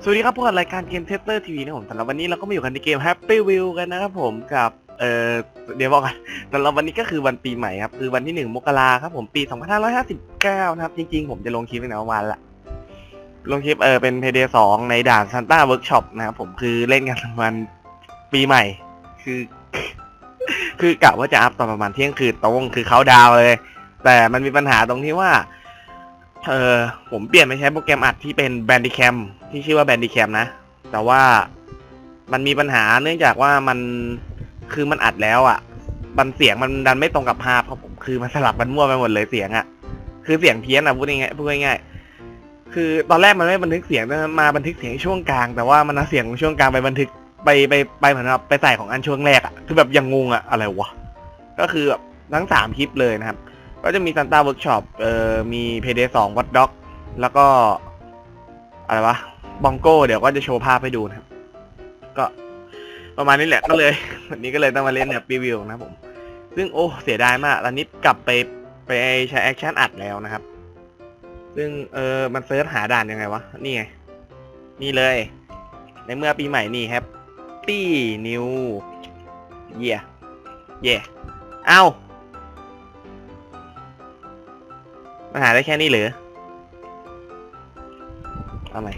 สวัสดีครับพวกเรารายการเกมเทสเตอร์ทีวีนะผมสำหรับวันนี้เราก็มาอยู่กันในเกม Happy Wheel กันนะครับผมกับเออเดี๋ยวบอกกันสำหรับวันนี้ก็คือวันปีใหม่ครับคือวันที่ 1 มกราครับผมปี 2559 นะครับ จริง ๆ ผมจะลงคลิปตั้งแต่เมื่อวานละ ลงคลิปเออเป็น Payday 2ในด่าน Santa Workshop นะครับผมคือเล่นกันประมาณปีใหม่ คือ คือกะว่าจะอัพตอนประมาณเที่ยงคืนตรงคือเขาดาวเลย แต่มันมีปัญหาตรงที่ว่าเออผมเปลี่ยนไปใช้โปรแกรมอัดที่เป็น Bandicam ที่ชื่อว่า Bandicam นะ แต่ว่ามันมีปัญหาเนื่องจากว่ามันคือมันอัดแล้วอะ่ะมันเสียงมันดันไม่ตรงกับภาพครับผมคือมันสลับกันมั่วไปหมดเลยเสียงอะ่ะ คือเสียงเพี้ยนอะพูดง่ายพูดง่ายคือตอนแรกมันไม่บันทึกเสียงนะมาบันทึกเสียงช่วงกลาง แต่ว่ามันเอาเสียงของช่วงกลางไปบันทึกไปไปไปเหมือนกับไปใส่ของอันช่วงแรกอะ่ะคือแบบยังงงอะ่ะอะไรวะก็คือแบบทั้งสามคลิปเลยนะครับ ก็จะมี Santa Workshop เอ่อมี Payday 2 Watch Dog แล้วก็ อะไรวะ บองโก้เดี๋ยวก็จะโชว์ภาพให้ดูนะครับ ก็ประมาณนี้แหละก็เลย วันนี้ก็เลยต้องมาเล่นแบบรีวิวนะผม ซึ่งโอ้เสียดายมากตอนนี้กลับไปไปใช้แอคชั่นอัดแล้วนะครับ ซึ่งเออมันเซิร์ชหาด่านยังไงวะ นี่ไง นี่เลย ในเมื่อปีใหม่นี่แฮปปี้นิวเย่เย่เอ้ามันหาได้แค่นี้เหรอเอาใหม่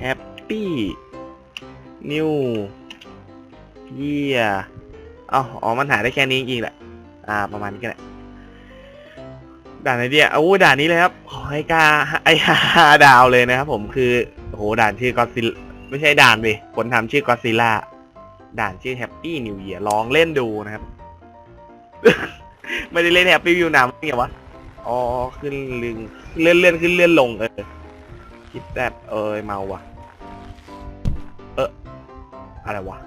Happy New Year เอ้าอ๋อ มันหาได้แค่นี้จริงๆแหละ อ่า ประมาณนี้ก็แหละ ด่านไหนเดียโอ้ด่านนี้เลยครับ ขอให้กาไอฮาดาวเลยนะครับผมคือ โห ด่านชื่อก็ซิลไม่ใช่ด่านดิคนทำชื่อก็ซิล่า ด่านชื่อ Happy New Year ลองเล่นดูนะครับ ไม่ได้เล่น Happy View นานไงวะ อ๋อ ขึ้นลึงเลื่อนเลื่อนขึ้นเลื่อนลงเออ คิดแดดเอยเมาว่ะเอออะไรวะ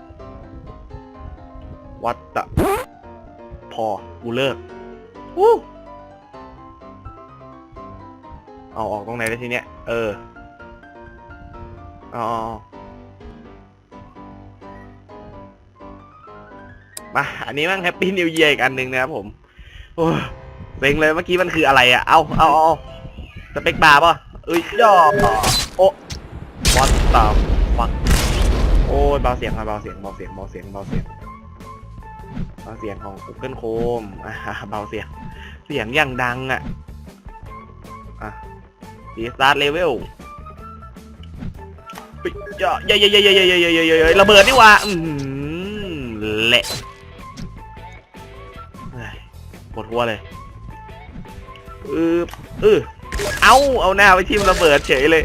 วัดตะพอกูเลิกวู้เอาออกตรงไหนได้ทีเนี้ย เอออ๋อมา อันนี้มั่งแฮปปี้นิวเยียอีกอันหนึ่งนะครับผม โอ้เซ็งเลยเมื่อกี้มันคืออะไรอะเอาเอาเอาสเปกบาร์ป่ะ เอ้ยย่อโอ้วัดตามมักโอ้ยเบาเสียงครับเบาเสียงเบาเสียงเบาเสียงเบาเสียงเบาเสียงของ Google Chrome อ่าเบาเสียง เสียงอย่างดังอะอะดีสตาร์ทเลเวลย่อยย่อยย่อยย่อยย่อยย่อยย่อยระเบิดนี่วะอืมเละปวดหัวเลยอืออือ เอา เอาหน้าไปทิมระเบิดเฉยเลย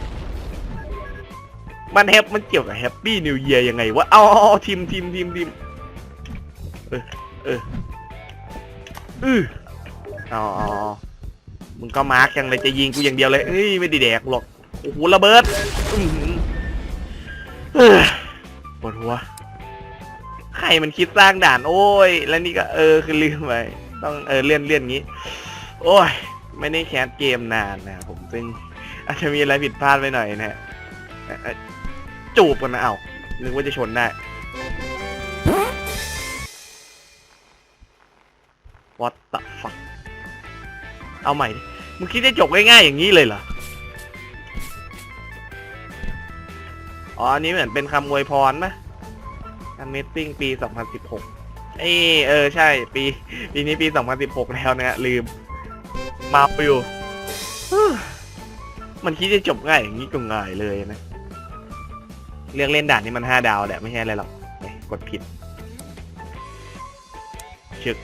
มันแฮปมันเกี่ยวกับแฮปปี้นิวเยียยังไงวะ เอาเอาทีมทีมทีมทีมเออ เออเออเออาเอมึงก็มาร์กยังเลยจะยิงกูอย่างเดียวเลยเฮ้ยไม่ได้แดกหรอก โอ้โหระเบิดปวดหัว ใครมันคิดสร้างด่าน โอ้ย แล้วนี่ก็เออคือลืมไป ต้องเออเลื่อนเลื่อนงี้ โอ้ย ไม่ได้แคสเกมนานนะครับผมซึ่งอาจจะมีอะไรผิดพลาดไปหน่อยนะฮะจูบกันนะเอานึกว่าจะชนได้ What the fuck เอาใหม่ดิมึงคิดจะจบง่ายๆอย่างนี้เลยเหรอ อ๋อ อันนี้เหมือนเป็นคำอวยพรไหม Amazing ปี 2016 เอยเออ ใช่ ปี ปีนี้ปี 2016 แล้วนะฮะลืม มาอยู่มันคิดจะจบง่ายอย่างนี้ก็ง่ายเลยนะ เรื่องเล่นด่านนี่มันห้าดาวแหละไม่ใช่อะไรหรอกกดผิดชึก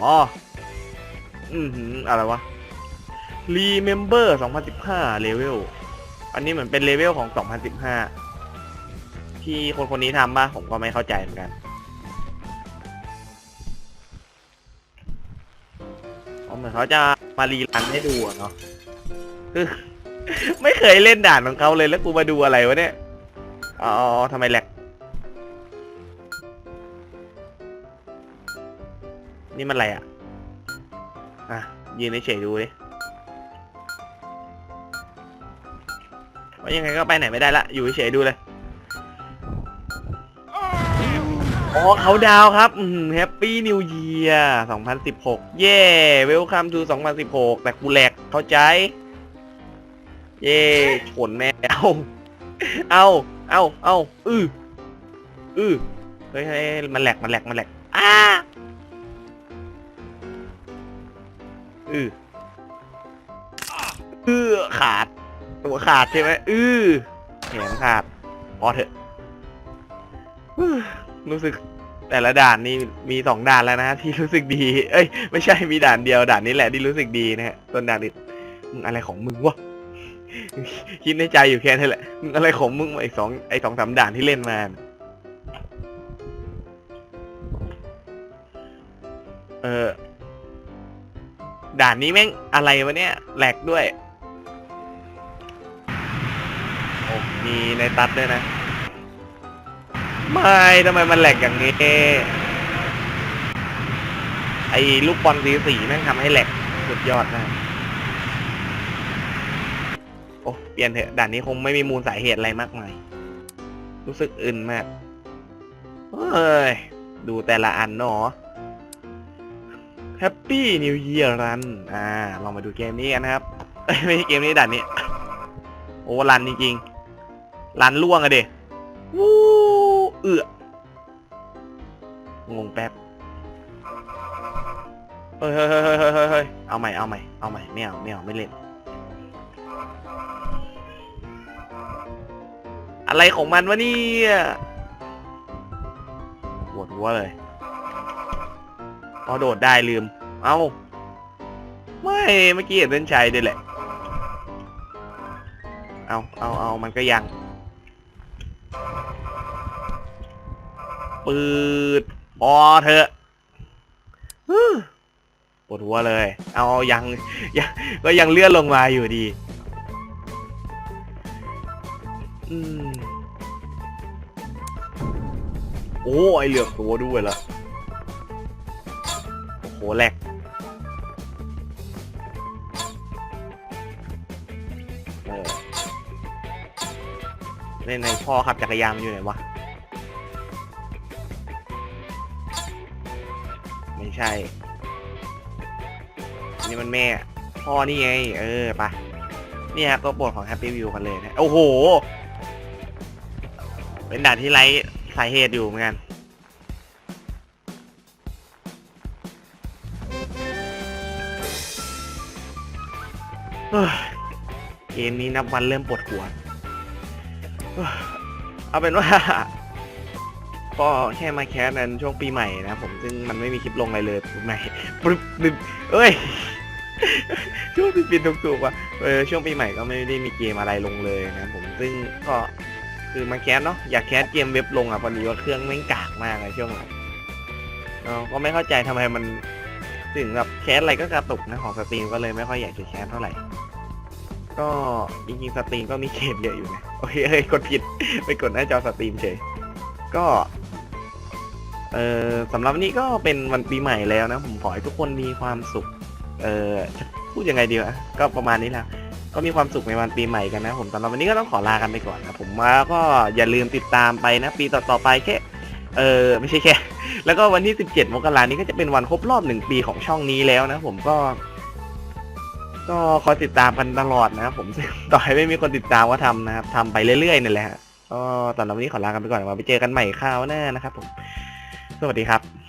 อ๋อ อือหือ อะไรวะ Remember 2015เลเวลอันนี้เหมือนเป็นเลเวลของ 2015 ที่คนคนนี้ทำป่ะ ผมก็ไม่เข้าใจเหมือนกัน เขาจะมารีรันให้ดูอะเนาะคือไม่เคยเล่นด่านของเขาเลยแล้วกูมาดูอะไรวะเนี่ยอ๋อทำไมแหลกนี่มันอะไรอะ อะ ยืนเฉยดูดิว่ายังไงก็ไปไหนไม่ได้ละ อยู่เฉยดูเลย อ๋อเขาดาวครับแฮปปี้นิวเยียร์2016 เย่เวลคัมทู2016 แต่กูแหลกเข้าใจ เย่ชนแม่เอาเอาเอาเอาอืออือเฮ้ยเมันแหลกมันแหลกมันแหลกอ้าอืออือขาด ตัวขาดใช่ไหมอือแขนขาดพอเถอะ รู้สึกแต่ละด่านนี่มีสองด่านแล้วนะที่รู้สึกดี เอ้ย ไม่ใช่มีด่านเดียวด่านนี้แหละที่รู้สึกดีนะฮะส่วนด่านอื่นมึงอะไรของมึงวะคิดในใจอยู่แค่นั้นแหละมึงอะไรของมึงไอ้สองไอ้สองสามด่านที่เล่นมาเออด่านนี้แม่งอะไรวะเนี่ยแหลกด้วยโอ้มีในตัดด้วยนะ ไม่ทำไมมันแหลกอย่างนี้ไอ้ลูกบอลสีสีแม่งทำให้แหลกสุดยอดนะโอ้เปลี่ยนเถอะด่านนี้คงไม่มีมูลสาเหตุอะไรมากมาย รู้สึกอื่นมากเฮ้ยดูแต่ละอันเนาะ Happy New Year Run อ่าลองมาดูเกมนี้กันนะครับเอ้ยไม่ใช่เกมนี้ด่านนี้ โอ้รันจริงๆรันล่วงอะเดวู้ เอืองงแป๊บเฮ้ยเฮ้ยเฮ้ยเฮ้ยเฮ้ยเฮ้ยเอาใหม่เอาใหม่เอาใหม่ไม่เอาไม่เอาไม่เล่น อะไรของมันวะเนี่ยปวดหัวเลยพอโดดได้ลืม เอาไม่เมื่อกี้เห็นเส้นชัยด้วยแหละ เอาเอาเอามันก็ยัง ปืดพอเถอะปวดหัวเลย เอายังยังก็ยังเลื่อนลงมาอยู่ดีอโอ้ไอเหลือกตัวด้วยละโอ้โหแหลกเออในในพ่อขับจักรยานอยู่ไหนวะ่ใช่นี่มันแม่ พ่อนี่ไง เออไปะเนี่ยก็บทของ Happy View กันเลยนะโอ้โห เป็นด่านที่ไร้สาเหตุอยู่เหมือนกันเกมนี้นับวันเริ่มปวดหัว เอาเป็นว่า ก็แค่มาแคสนั้นช่วงปีใหม่นะผมซึ่งมันไม่มีคลิปลงอะไรเลยปีใหม่ปึ๊บนึบเอ้ยช่วงปีปีถูกๆว่ะเออช่วงปีใหม่ก็ไม่ได้มีเกมอะไรลงเลยนะผมซึ่งก็คือมาแคสเนาะอยากแคสเกมเว็บลงอะพอดีว่าเครื่องแม่งกากมากเลยช่วงนั้นก็ไม่เข้าใจทำไมมันถึงแบบแคสอะไรก็กระตุกนะของสตรีมก็เลยไม่ค่อยอยากจะแคสเท่าไหร่ ก็จริงๆสตรีมก็มีเกมเยอะอยู่นะโอเคเฮ้ยกดผิดไปกดหน้าจอสตรีมเฉยก็ เออสำหรับวันนี้ก็เป็นวันปีใหม่แล้วนะ ผมขอให้ทุกคนมีความสุข เออพูดยังไงดีวะก็ประมาณนี้แหละก็มีความสุขในวันปีใหม่กันนะ ผมสำหรับวันนี้ก็ต้องขอลากันไปก่อนนะผมว่าก็อย่าลืมติดตามไปนะ ปีต่อๆไปแค่เออไม่ใช่แค่ แล้วก็วันที่ 17 มกรานี้ก็จะเป็นวันครบรอบหนึ่งปีของช่องนี้แล้วนะ ผมก็ ก็คอยติดตามกันตลอดนะครับผมต่อให้ไม่มีคนติดตามก็ทำนะครับทำไปเรื่อยๆนั่แหละฮะก็ตอนนี้ขอลากันไปก่อนมาไปเจอกันใหม่คราวหน้านะครับผม วัสดีครับ